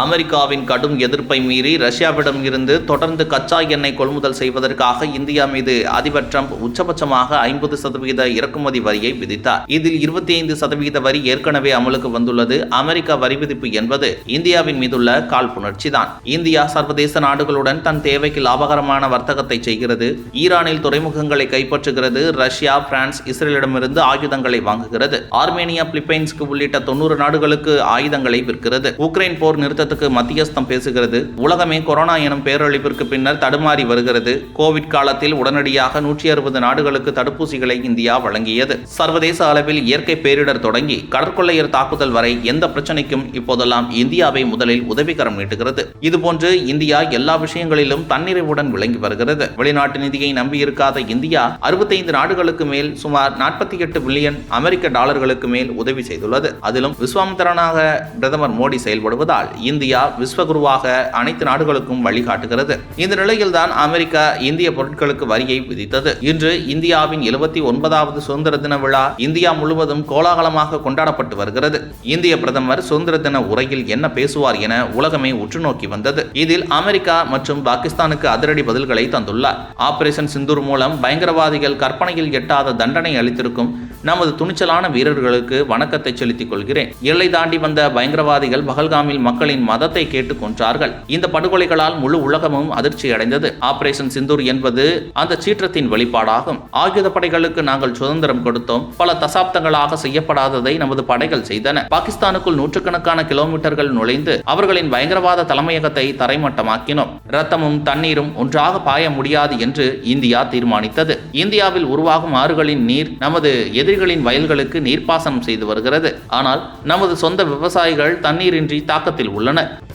அமெரிக்காவின் கடும் எதிர்ப்பை மீறி ரஷ்யாவிடம் இருந்து தொடர்ந்து கச்சா எண்ணெய் கொள்முதல் செய்வதற்காக இந்தியா மீது அதிபர் ட்ரம்ப் உச்சபட்சமாக ஐம்பது சதவீத இறக்குமதி வரியை விதித்தார். இதில் இருபத்தி ஐந்து சதவீத வரி ஏற்கனவே அமலுக்கு வந்துள்ளது. அமெரிக்க வரி விதிப்பு என்பது இந்தியாவின் மீதுள்ள காழ்ப்புணர்ச்சி தான் இந்தியா சர்வதேச நாடுகளுடன் தன் தேவைக்கு லாபகரமான வர்த்தகத்தை செய்கிறது. ஈரானில் துறைமுகங்களை கைப்பற்றுகிறது. ரஷ்யா பிரான்ஸ் இஸ்ரேலிடமிருந்து ஆயுதங்களை வாங்குகிறது. ஆர்மேனியா பிலிப்பைன்ஸ்க்கு உள்ளிட்ட தொண்ணூறு நாடுகளுக்கு ஆயுதங்களை விற்கிறது. உக்ரைன் போர் நிறுத்தத்துக்கு மத்தியஸ்தம் பேசுகிறது. உலகமே கொரோனா எனும் பேரழிப்பிற்கு பின்னர் தடுமாறி வருகிறது. கோவிட் காலத்தில் உடனடியாக நூற்றி அறுபது நாடுகளுக்கு தடுப்பூசிகளை இந்தியா வழங்கியது. சர்வதேச அளவில் இயற்கை பேரிடர் தொடங்கி கடற்கொள்ளையர் தாக்குதல் வரை எந்த பிரச்சனைக்கும் இப்போதெல்லாம் இந்தியாவை முதலில் உதவிகரம் நீட்டுகிறது. இதுபோன்று இந்தியா எல்லா விஷயங்களிலும் தன்னிறைவுடன் விளங்கி வருகிறது. வெளிநாட்டு நிதியை நம்பியிருக்காத இந்தியா அறுபத்தைந்து நாடுகளுக்கு மேல் சுமார் நாற்பத்தி எட்டு பில்லியன் அமெரிக்க டாலர்களுக்கு மேல் உதவி செய்துள்ளது. அதிலும் விஸ்வாமித்திரனாக பிரதமர் மோடி செயல்படுவதால் இந்தியா விஸ்வகுருவாக அனைத்து நாடுகளுக்கும் வழிகாட்டுகிறது. இந்த நிலையில்தான் அமெரிக்கா இந்திய பொருட்களுக்கு வரியை விதித்தது. இன்று இந்தியாவின் எழுபத்தி ஒன்பதாவது சுதந்திர தின விழா இந்தியா முழுவதும் கோலாகலமாக கொண்டாடப்பட்டு வருகிறது. இந்திய பிரதமர் சுதந்திர தின உரையில் என்ன பேசுவார் என உலகமே உற்று நோக்கி வந்தது. இதில் அமெரிக்கா மற்றும் பாகிஸ்தானுக்கு அதிரடி பதில்களை தந்துள்ளார். ஆபரேஷன் சிந்தூர் மூலம் பயங்கரவாதிகள் கற்பனையில் எட்டாத தண்டனை அளித்திருக்கும் நமது துணிச்சலான வீரர்களுக்கு வணக்கத்தை செலுத்திக் கொள்கிறேன். எல்லை தாண்டி வந்த பயங்கரவாதிகள் பகல்காமில் மக்களின் மதத்தை கேட்டுக் கொன்றார்கள். இந்த படுகொலைகளால் முழு உலகமும் அதிர்ச்சி அடைந்தது. ஆபரேஷன் சிந்தூர் என்பது அந்த சீற்றத்தின் வெளிப்பாடாகும். ஆயுத படைகளுக்கு நாங்கள் சுதந்திரம் கொடுத்தோம். பல தசாப்தங்களாக செய்யப்படாததை நமது படைகள் செய்தன. பாகிஸ்தானுக்குள் நூற்றுக்கணக்கான கிலோமீட்டர்கள் நுழைந்து அவர்களின் பயங்கரவாத தலைமையகத்தை தரைமட்டமாக்கினோம். ரத்தமும் தண்ணீரும் ஒன்றாக பாய முடியாது என்று இந்தியா தீர்மானித்தது. இந்தியாவில் உருவாகும் ஆறுகளின் நீர் நமது எதிரிகளின் வயல்களுக்கு நீர்ப்பாசனம் செய்து வருகிறது. ஆனால் நமது சொந்த விவசாயிகள் தண்ணீரின்றி தாக்கத்தில் உள்ளனர்.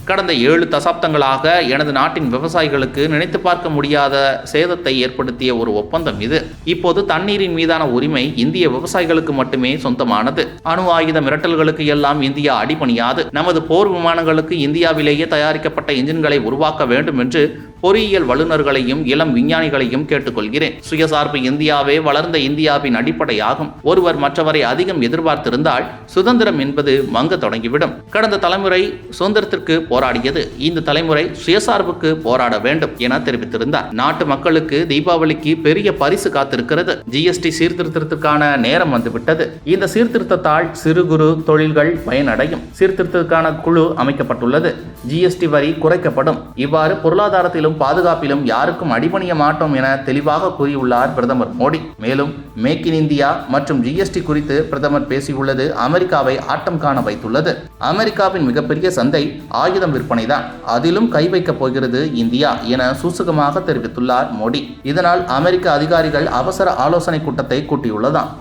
கடந்த ஏழு தசாப்தங்களாக எனது நாட்டின் விவசாயிகளுக்கு நினைத்து பார்க்க முடியாத சேதத்தை ஏற்படுத்திய ஒரு ஒப்பந்தம் இது. இப்போது தண்ணீரின் மீதான உரிமை இந்திய விவசாயிகளுக்கு மட்டுமே சொந்தமானது. அணு ஆயுத மிரட்டல்களுக்கு எல்லாம் இந்தியா அடிபணியாது. நமது போர் விமானங்களுக்கு இந்தியாவிலேயே தயாரிக்கப்பட்ட இன்ஜின்களை உருவாக்க வேண்டும் என்று பொறியியல் வல்லுநர்களையும் இளம் விஞ்ஞானிகளையும் கேட்டுக்கொள்கிறேன். சுயசார்பு இந்தியாவே வளர்ந்த இந்தியாவின் அடிப்படையாகும். ஒருவர் மற்றவரை அதிகம் எதிர்பார்த்திருந்தால் சுதந்திரம் என்பது மங்க தொடங்கிவிடும். கடந்த தலைமுறை சுதந்திரத்திற்கு போராடியது. இந்த தலைமுறை சுயசார்புக்கு போராட வேண்டும் என தெரிவித்திருந்தார். நாட்டு மக்களுக்கு தீபாவளிக்கு பெரிய பரிசு காத்திருக்கிறது. ஜிஎஸ்டி சீர்திருத்தத்திற்கான நேரம் வந்துவிட்டது. இந்த சீர்திருத்தத்தால் சிறு குறு தொழில்கள் பயனடையும். சீர்திருத்தத்துக்கான குழு அமைக்கப்பட்டுள்ளது. ஜிஎஸ்டி வரி குறைக்கப்படும். இவ்வாறு பொருளாதாரத்திலும் பாதுகாப்பிலும் யாருக்கும் அடிபணிய மாட்டோம் என தெளிவாக கூறியுள்ளார் பிரதமர் மோடி. மேலும் மேக் இன் இந்தியா மற்றும் ஜிஎஸ்டி குறித்து பிரதமர் பேசியுள்ளது அமெரிக்காவை ஆட்டம் காண வைத்துள்ளது. அமெரிக்காவின் மிகப்பெரிய சந்தை ஆயுதம் விற்பனைதான். அதிலும் கை வைக்கப் போகிறது இந்தியா என சூசகமாக தெரிவித்துள்ளார் மோடி. இதனால் அமெரிக்க அதிகாரிகள் அவசர ஆலோசனை கூட்டத்தை கூட்டியுள்ளதாம்.